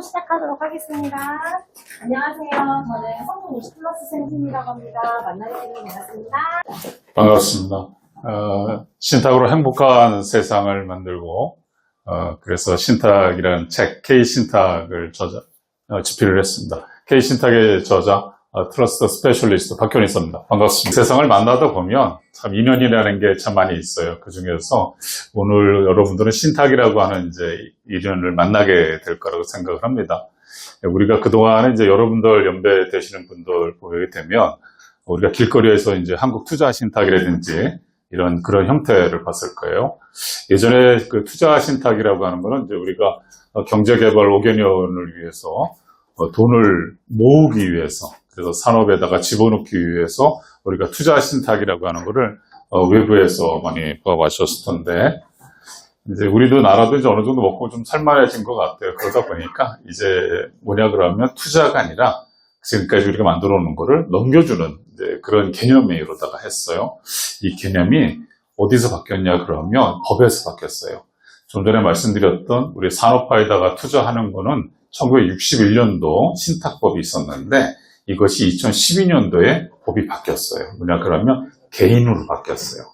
시작하도록 하겠습니다. 안녕하세요. 저는 성공 20 플러스 센팀이라고 합니다. 만나게 되면 반갑습니다. 반갑습니다. 어, 신탁으로 행복한 세상을 만들고, 어, 그래서 신탁이라는 책, K신탁을 저자, 어, 집필을 했습니다. K신탁의 저자, 어, 트러스트 스페셜리스트 박현희 선입니다. 반갑습니다. 세상을 만나다 보면 참 인연이라는 게 참 많이 있어요. 그 중에서 오늘 여러분들은 신탁이라고 하는 이제 인연을 만나게 될 거라고 생각을 합니다. 우리가 그동안에 이제 여러분들 연배 되시는 분들 보게 되면 우리가 길거리에서 이제 한국 투자 신탁이라든지 이런 그런 형태를 봤을 거예요. 예전에 그 투자 신탁이라고 하는 거는 이제 우리가 어, 경제개발 5개년을 위해서 어, 돈을 모으기 위해서 그래서 산업에다가 집어넣기 위해서 우리가 투자 신탁이라고 하는 거를 어, 외부에서 많이 봐왔었을 텐데 이제 우리도 나라도 이제 어느 정도 먹고 좀 살만해진 것 같아요. 그러다 보니까 이제 뭐냐 그러면 투자가 아니라 지금까지 우리가 만들어 놓은 거를 넘겨주는 그런 개념으로다가 했어요. 이 개념이 어디서 바뀌었냐 그러면 법에서 바뀌었어요. 좀 전에 말씀드렸던 우리 산업화에다가 투자하는 거는 1961년도 신탁법이 있었는데 이것이 2012년도에 법이 바뀌었어요. 뭐냐 그러면 개인으로 바뀌었어요.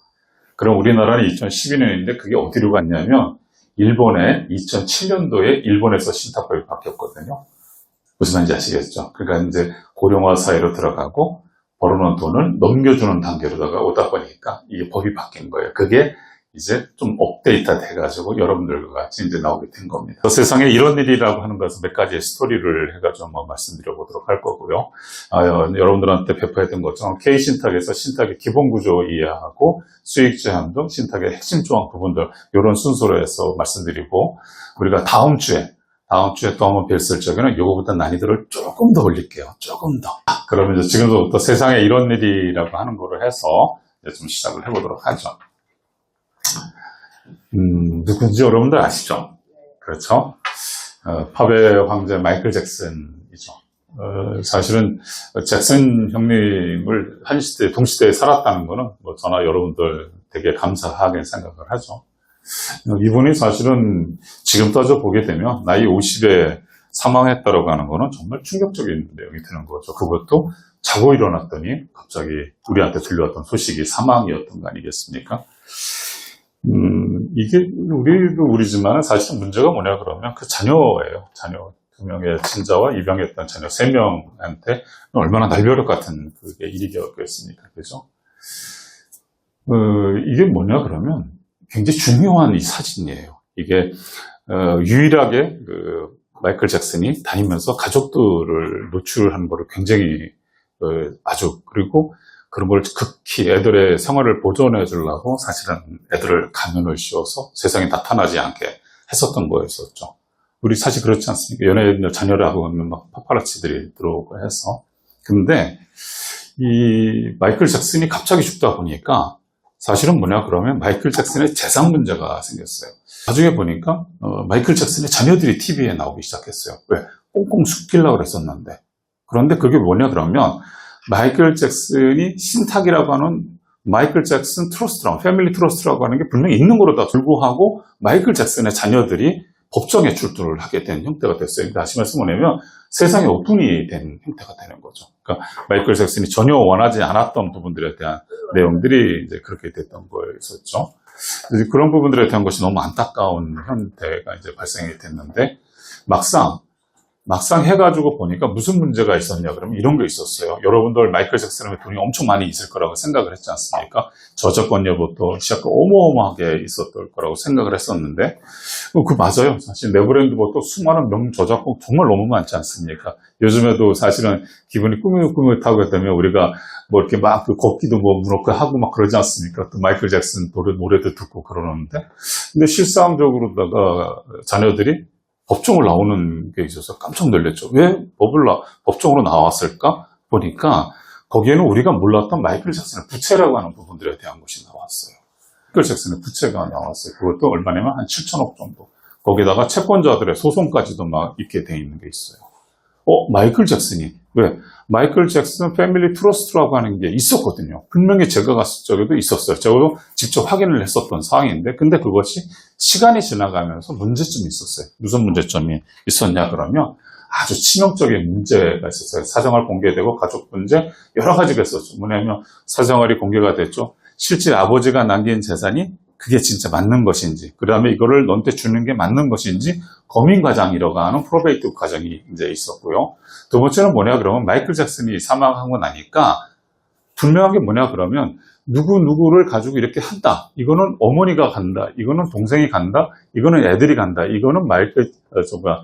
그럼 우리나라는 2012년인데 그게 어디로 갔냐면 일본에 2007년도에 일본에서 신탁법이 바뀌었거든요. 무슨 말인지 아시겠죠? 그러니까 이제 고령화 사회로 들어가고 벌어놓은 돈을 넘겨주는 단계로다가 오다 보니까 이게 법이 바뀐 거예요. 그게 이제 좀 업데이트 돼가지고 여러분들과 같이 이제 나오게 된 겁니다. 세상에 이런 일이라고 하는 것은 몇 가지의 스토리를 해가지고 한번 말씀드려 보도록 할 거고요. 아, 여- 여러분들한테 배포했던 것처럼 K신탁에서 신탁의 기본 구조 이해하고 수익 제한 등 신탁의 핵심 조항 부분들 이런 순서로 해서 말씀드리고 우리가 다음 주에 다음 주에 또 한번 뵀을 적에는 요거보다 난이도를 조금 더 올릴게요. 조금 더. 아, 그러면 이제 지금부터 세상에 이런 일이라고 하는 거를 해서 좀 시작을 해보도록 하죠. 음, 누군지 여러분들 아시죠? 그렇죠? 어, 팝의 황제 마이클 잭슨이죠. 어, 사실은 잭슨 형님을 한 시대, 동시대에 살았다는 거는 뭐 저나 여러분들 되게 감사하게 생각을 하죠. 어, 이분이 사실은 지금 따져 보게 되면 나이 50에 사망했다라고 하는 거는 정말 충격적인 내용이 되는 거죠. 그것도 자고 일어났더니 갑자기 우리한테 들려왔던 소식이 사망이었던 거 아니겠습니까? 음, 이게 우리도 우리지만 사실 문제가 뭐냐 그러면 그 자녀예요. 자녀 두 명의 친자와 입양했던 자녀 세 명한테 얼마나 날벼락 같은 그게 일이겠습니까? 그죠? 어, 이게 뭐냐 그러면 굉장히 중요한 이 사진이에요. 이게 어, 유일하게 그 마이클 잭슨이 다니면서 가족들을 노출한 거를 굉장히 어, 아주 그리고 그런 걸 극히 애들의 생활을 보존해 주려고 사실은 애들을 가면을 씌워서 세상에 나타나지 않게 했었던 거였었죠. 우리 사실 그렇지 않습니까? 연애 자녀를 하고 있는 막 파파라치들이 들어오고 해서. 근데 이 마이클 잭슨이 갑자기 죽다 보니까 사실은 뭐냐 그러면 마이클 잭슨의 재산 문제가 생겼어요. 나중에 보니까 어, 마이클 잭슨의 자녀들이 TV에 나오기 시작했어요. 왜? 꽁꽁 숨기려고 그랬었는데. 그런데 그게 뭐냐 그러면 마이클 잭슨이 신탁이라고 하는 마이클 잭슨 트러스트라고 패밀리 트러스트라고 하는 게 분명히 있는 거로다 불구하고 마이클 잭슨의 자녀들이 법정에 출두를 하게 된 형태가 됐어요. 그러니까 다시 말씀 뭐냐면 세상에 오픈이 된 형태가 되는 거죠. 그러니까 마이클 잭슨이 전혀 원하지 않았던 부분들에 대한 내용들이 이제 그렇게 됐던 거였었죠. 그런 부분들에 대한 것이 너무 안타까운 형태가 이제 발생이 됐는데 막상 막상 해가지고 보니까 무슨 문제가 있었냐 그러면 이런 게 있었어요. 여러분들 마이클 잭슨의 돈이 엄청 많이 있을 거라고 생각을 했지 않습니까? 저작권료부터 시작해 어마어마하게 있었을 거라고 생각을 했었는데 어, 그 맞아요. 사실 네버랜드부터 수많은 명저작곡 정말 너무 많지 않습니까? 요즘에도 사실은 기분이 꾸뭇꾸뭇하고 되면 우리가 뭐 이렇게 막 그 걷기도 뭐 무섭고 하고 막 그러지 않습니까? 또 마이클 잭슨 노래, 노래도 듣고 그러는데 근데 실상적으로다가 자녀들이 법정을 나오는 게 있어서 깜짝 놀랐죠. 왜 법을 나, 법정으로 나왔을까? 보니까 거기에는 우리가 몰랐던 마이클 잭슨의 부채라고 하는 부분들에 대한 것이 나왔어요. 마이클 잭슨의 부채가 나왔어요. 그것도 얼마냐면 한 7천억 정도. 거기다가 채권자들의 소송까지도 막 있게 돼 있는 게 있어요. 어, 마이클 잭슨이 왜? 마이클 잭슨 패밀리 트러스트라고 하는 게 있었거든요. 분명히 제가 갔을 적에도 있었어요. 저도 직접 확인을 했었던 상황인데, 근데 그것이 시간이 지나가면서 문제점이 있었어요. 무슨 문제점이 있었냐 그러면 아주 치명적인 문제가 있었어요. 사생활 공개되고 가족 문제 여러 가지가 있었죠. 뭐냐면 사생활이 공개가 됐죠. 실제 아버지가 남긴 재산이 그게 진짜 맞는 것인지, 그 다음에 이거를 너한테 주는 게 맞는 것인지 검인 과정이라고 하는 프로베이트 과정이 이제 있었고요. 두 번째는 뭐냐 그러면 마이클 잭슨이 사망하고 나니까 분명한 게 뭐냐 그러면 누구 누구를 가지고 이렇게 한다. 이거는 어머니가 간다. 이거는 동생이 간다. 이거는 애들이 간다. 이거는 마이클 어, 저 뭐야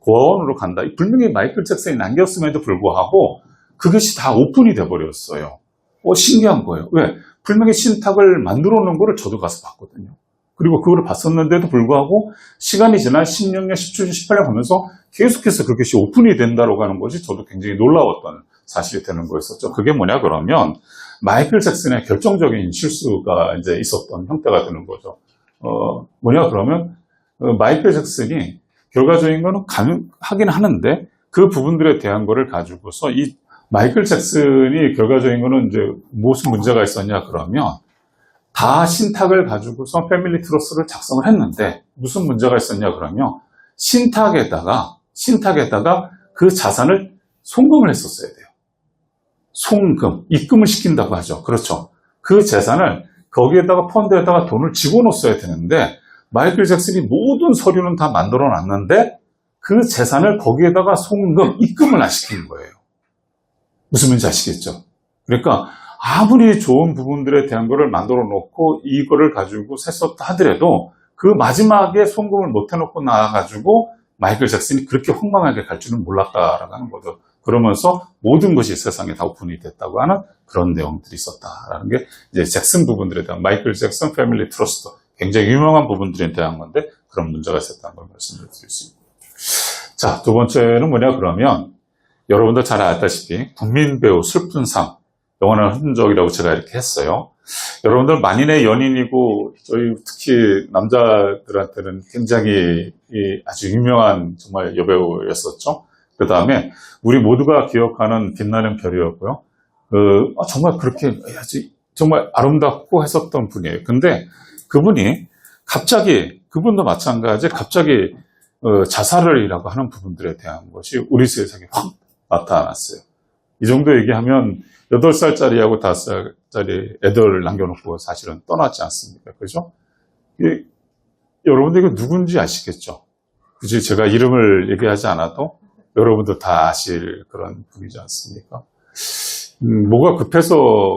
고아원으로 간다. 분명히 마이클 잭슨이 남겼음에도 불구하고 그것이 다 오픈이 돼 버렸어요. 어 신기한 거예요. 왜? 분명히 신탁을 만들어 놓은 거를 저도 가서 봤거든요. 그리고 그거를 봤었는데도 불구하고 시간이 지나 16년, 17년, 18년 하면서 계속해서 그것이 오픈이 된다고 하는 것이 저도 굉장히 놀라웠던 사실이 되는 거였었죠. 그게 뭐냐 그러면 마이클 잭슨의 결정적인 실수가 이제 있었던 형태가 되는 거죠. 어, 뭐냐 그러면 어, 마이클 잭슨이 결과적인 거는 가능하긴 하는데 그 부분들에 대한 거를 가지고서 이 마이클 잭슨이 결과적인 거는 이제 무슨 문제가 있었냐 그러면 다 신탁을 가지고서 패밀리 트러스를 작성을 했는데 무슨 문제가 있었냐 그러면 신탁에다가 신탁에다가 그 자산을 송금을 했었어야 돼요. 송금, 입금을 시킨다고 하죠. 그렇죠. 그 재산을 거기에다가 펀드에다가 돈을 집어넣었어야 되는데 마이클 잭슨이 모든 서류는 다 만들어 놨는데 그 재산을 거기에다가 송금, 입금을 안 시킨 거예요. 무슨 말인지 아시겠죠? 그러니까 아무리 좋은 부분들에 대한 거를 만들어 놓고 이거를 가지고 셌었다 하더라도 그 마지막에 송금을 못 해놓고 나와가지고 마이클 잭슨이 그렇게 황망하게 갈 줄은 몰랐다라고 하는 거죠. 그러면서 모든 것이 세상에 다 오픈이 됐다고 하는 그런 내용들이 있었다라는 게 이제 잭슨 부분들에 대한 마이클 잭슨 패밀리 트러스트 굉장히 유명한 부분들에 대한 건데 그런 문제가 있었다는 걸 말씀을 드리겠습니다. 자, 두 번째는 뭐냐 그러면 여러분들 잘 알다시피 국민 배우 슬픈 삶 영원한 흔적이라고 제가 이렇게 했어요. 여러분들 만인의 연인이고 저희 특히 남자들한테는 굉장히 이 아주 유명한 정말 여배우였었죠. 그 다음에 우리 모두가 기억하는 빛나는 별이었고요. 그, 아, 정말 그렇게 아주 정말 아름답고 했었던 분이에요. 근데 그분이 갑자기 그분도 마찬가지 갑자기 어, 자살을이라고 하는 부분들에 대한 것이 우리 세상에 확 나타났어요. 이 정도 얘기하면 8살짜리하고 5살짜리 애들 남겨놓고 사실은 떠났지 않습니까? 그죠? 이, 여러분들 이거 누군지 아시겠죠? 굳이 제가 이름을 얘기하지 않아도 여러분들 다 아실 그런 분이지 않습니까? 음, 뭐가 급해서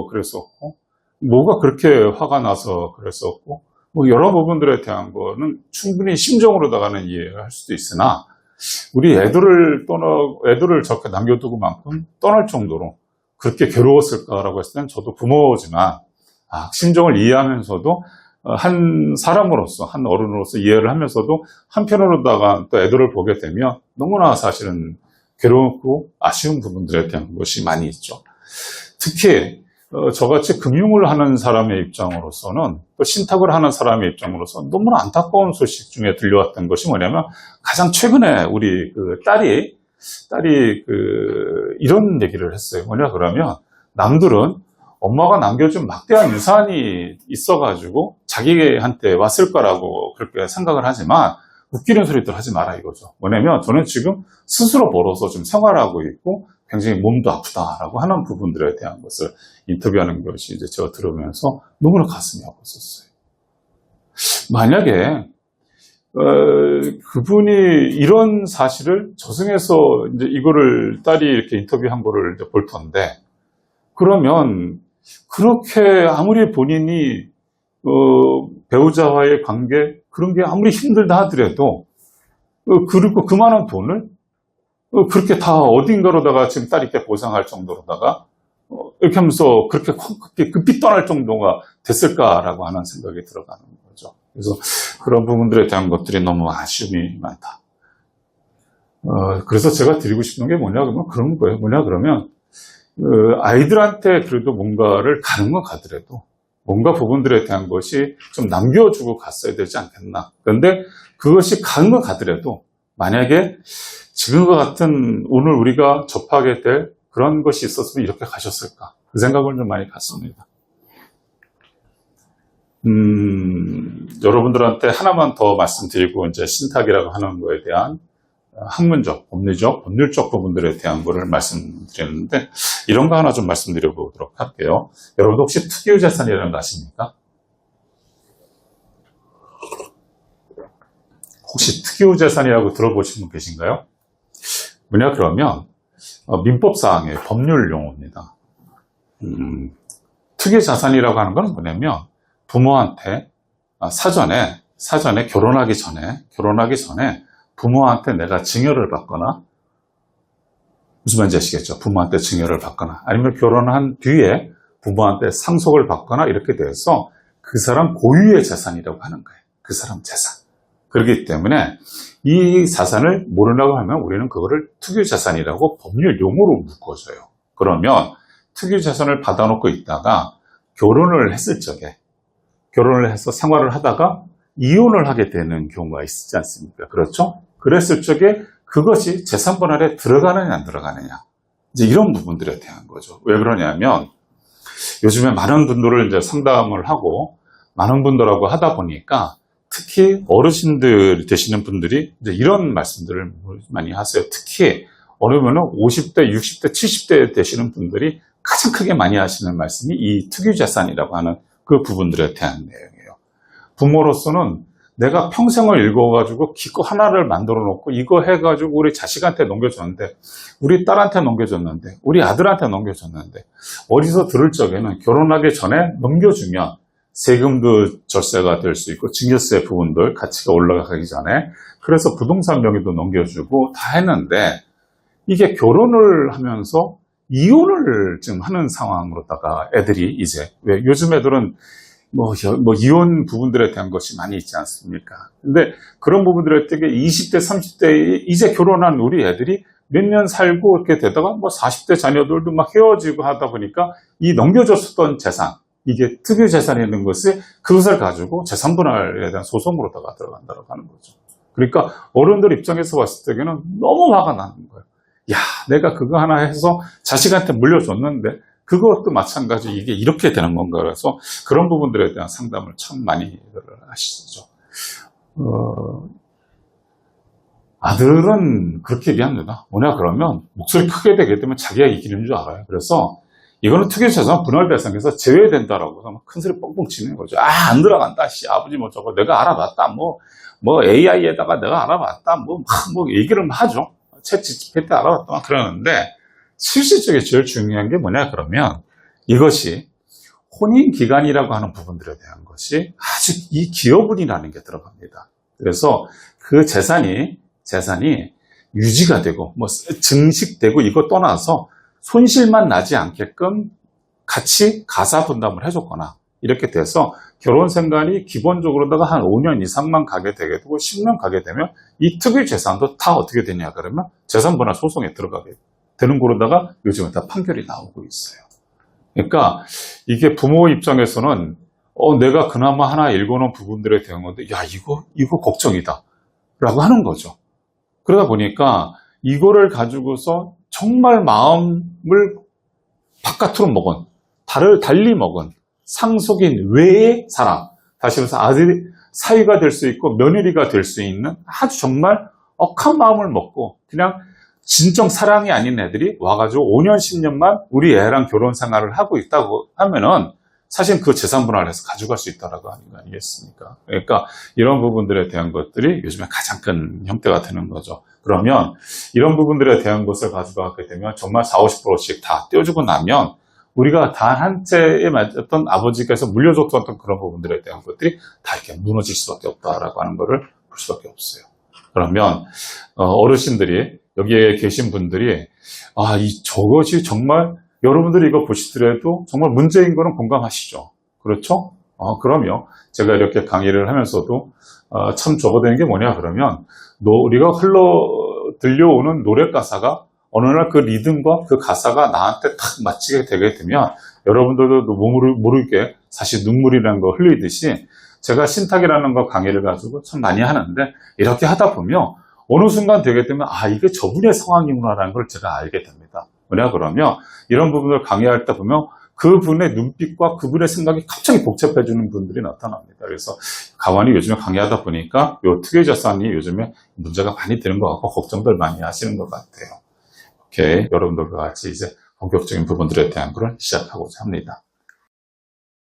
그랬었고, 뭐가 그렇게 화가 나서 그랬었고, 뭐 여러 부분들에 대한 거는 충분히 심정으로다가는 이해를 할 수도 있으나, 우리 애들을 떠나, 애들을 저렇게 남겨두고 만큼 떠날 정도로 그렇게 괴로웠을까라고 했을 땐 저도 부모지만, 아, 심정을 이해하면서도 어, 한 사람으로서, 한 어른으로서 이해를 하면서도 한편으로다가 또 애들을 보게 되면 너무나 사실은 괴롭고 아쉬운 부분들에 대한 것이 많이 있죠. 특히 어, 저같이 금융을 하는 사람의 입장으로서는 또 신탁을 하는 사람의 입장으로서 너무나 안타까운 소식 중에 들려왔던 것이 뭐냐면 가장 최근에 우리 그 딸이 딸이 그 이런 얘기를 했어요. 뭐냐 그러면 남들은 엄마가 남겨준 막대한 유산이 있어가지고 자기한테 왔을 거라고 그렇게 생각을 하지만 웃기는 소리들 하지 마라 이거죠. 뭐냐면 저는 지금 스스로 벌어서 지금 생활하고 있고 굉장히 몸도 아프다라고 하는 부분들에 대한 것을 인터뷰하는 것이 이제 제가 들으면서 너무나 가슴이 아팠었어요. 만약에 어, 그분이 이런 사실을 저승에서 이제 이거를 딸이 이렇게 인터뷰한 거를 이제 볼 텐데 그러면 그렇게 아무리 본인이 어, 배우자와의 관계 그런 게 아무리 힘들다 하더라도 어, 그리고 그만한 돈을 어, 그렇게 다 어딘가로다가 지금 딸이 이렇게 보상할 정도로다가 어, 이렇게 하면서 그렇게 확 그렇게 급히 떠날 정도가 됐을까라고 하는 생각이 들어가는 거죠. 그래서 그런 부분들에 대한 것들이 너무 아쉬움이 많다. 어, 그래서 제가 드리고 싶은 게 뭐냐 그러면 그런 거예요. 뭐냐 그러면 어, 아이들한테 그래도 뭔가를 가는 건 가더라도 뭔가 부분들에 대한 것이 좀 남겨주고 갔어야 되지 않겠나. 그런데 그것이 가는 건 가더라도 만약에 지금과 같은 오늘 우리가 접하게 될 그런 것이 있었으면 이렇게 가셨을까? 그 생각을 좀 많이 갖습니다. 음, 여러분들한테 하나만 더 말씀드리고 이제 신탁이라고 하는 거에 대한 학문적, 법리적, 법률적 부분들에 대한 거를 말씀드렸는데 이런 거 하나 좀 말씀드려 보도록 할게요. 여러분 혹시 특유 재산이라는 거 아십니까? 혹시 특유 재산이라고 들어보신 분 계신가요? 뭐냐 그러면 어, 민법사항의 법률 용어입니다. 음, 특유 자산이라고 하는 건 뭐냐면 부모한테 아, 사전에 사전에 결혼하기 전에 결혼하기 전에 부모한테 내가 증여를 받거나 무슨 말인지 아시겠죠? 부모한테 증여를 받거나 아니면 결혼한 뒤에 부모한테 상속을 받거나 이렇게 돼서 그 사람 고유의 재산이라고 하는 거예요. 그 사람 재산. 그렇기 때문에 이 자산을 모르라고 하면 우리는 그거를 특유자산이라고 법률 용어로 묶어줘요. 그러면 특유자산을 받아놓고 있다가 결혼을 했을 적에 결혼을 해서 생활을 하다가 이혼을 하게 되는 경우가 있지 않습니까? 그렇죠? 그랬을 적에 그것이 재산 분할에 들어가느냐 안 들어가느냐 이제 이런 부분들에 대한 거죠. 왜 그러냐면 요즘에 많은 분들을 이제 상담을 하고 많은 분들하고 하다 보니까 특히 어르신들 되시는 분들이 이런 말씀들을 많이 하세요. 특히 어르면은 50대, 60대, 70대 되시는 분들이 가장 크게 많이 하시는 말씀이 이 특유재산이라고 하는 그 부분들에 대한 내용이에요. 부모로서는 내가 평생을 읽어가지고 기껏 하나를 만들어 놓고 이거 해가지고 우리 자식한테 넘겨줬는데 우리 딸한테 넘겨줬는데 우리 아들한테 넘겨줬는데 어디서 들을 적에는 결혼하기 전에 넘겨주면 세금도 절세가 될 수 있고 증여세 부분들 가치가 올라가기 전에 그래서 부동산 명의도 넘겨주고 다 했는데 이게 결혼을 하면서 이혼을 지금 하는 상황으로다가 애들이 이제 왜 요즘 애들은 뭐, 여- 뭐 이혼 부분들에 대한 것이 많이 있지 않습니까? 근데 그런 부분들에 되게 20대, 30대 이제 결혼한 우리 애들이 몇 년 살고 이렇게 되다가 뭐 40대 자녀들도 막 헤어지고 하다 보니까 이 넘겨줬었던 재산 이게 특유 재산이 있는 것이 그것을 가지고 재산 분할에 대한 소송으로다가 들어간다고 하는 거죠. 그러니까 어른들 입장에서 봤을 때는 너무 화가 나는 거예요. 야, 내가 그거 하나 해서 자식한테 물려줬는데 그것도 마찬가지 이게 이렇게 되는 건가 그래서 그런 부분들에 대한 상담을 참 많이 하시죠. 어, 아들은 그렇게 얘기합니다. 뭐냐 그러면 목소리 크게 되게 되면 자기가 이기는 줄 알아요. 그래서 이거는 특유재산 분할 배상에서 제외된다라고 해서 큰 소리 뻥뻥 치는 거죠. 아, 안 들어간다. 씨, 아버지 뭐 저거 내가 알아봤다. 뭐, 뭐 AI에다가 내가 알아봤다. 뭐, 막 뭐 얘기를 하죠. 채 GPT 알아봤다. 막 그러는데 실질적으로 제일 중요한 게 뭐냐 그러면 이것이 혼인 기간이라고 하는 부분들에 대한 것이 아주 이 기여분이라는 게 들어갑니다. 그래서 그 재산이 재산이 유지가 되고 뭐 증식되고 이거 떠나서 손실만 나지 않게끔 같이 가사 분담을 해줬거나 이렇게 돼서 결혼 생활이 기본적으로다가 한 5년 이상만 가게 되게 되고 10년 가게 되면 이 특유 재산도 다 어떻게 되냐 그러면 재산 분할 소송에 들어가게 되는 거로다가 요즘은 다 판결이 나오고 있어요. 그러니까 이게 부모 입장에서는 어 내가 그나마 하나 읽어놓은 부분들에 대한 건데 야 이거 이거 걱정이다 라고 하는 거죠. 그러다 보니까 이거를 가지고서 정말 마음을 바깥으로 먹은 달을 달리 먹은 상속인 외의 사람 다시 말해서 아들이 사위가 될 수 있고 며느리가 될 수 있는 아주 정말 억한 마음을 먹고 그냥 진정 사랑이 아닌 애들이 와가지고 5년 10년만 우리 애랑 결혼 생활을 하고 있다고 하면은 사실 그 재산 분할해서 가져갈 수 있다라고 하는 거 아니겠습니까? 그러니까 이런 부분들에 대한 것들이 요즘에 가장 큰 형태가 되는 거죠. 그러면 이런 부분들에 대한 것을 가져가게 되면 정말 4, 50%씩 다 떼어주고 나면 우리가 단 한 채에 맞았던 아버지께서 물려줬던 그런 부분들에 대한 것들이 다 이렇게 무너질 수밖에 없다라고 하는 것을 볼 수밖에 없어요. 그러면 어, 르신들이 여기에 계신 분들이 아, 이 저것이 정말 여러분들이 이거 보시더라도 정말 문제인 거는 공감하시죠. 그렇죠? 어, 그럼요. 제가 이렇게 강의를 하면서도 어, 참 적어되는 게 뭐냐 그러면 노- 우리가 흘러 들려오는 노래 가사가 어느 날 그 리듬과 그 가사가 나한테 탁 맞히게 되게 되면 여러분들도 모르, 모르게 사실 눈물이라는 거 흘리듯이 제가 신탁이라는 거 강의를 가지고 참 많이 하는데 이렇게 하다 보면 어느 순간 되게 되면 아 이게 저분의 상황이구나라는 걸 제가 알게 됩니다. 뭐냐 그러면 이런 부분을 강의할 때 보면 그분의 눈빛과 그분의 생각이 갑자기 복잡해지는 분들이 나타납니다. 그래서 가만히 요즘에 강의하다 보니까 요 특혜자산이 요즘에 문제가 많이 되는 것 같고 걱정들 많이 하시는 것 같아요. 오케이 여러분들과 같이 이제 본격적인 부분들에 대한 걸 시작하고자 합니다.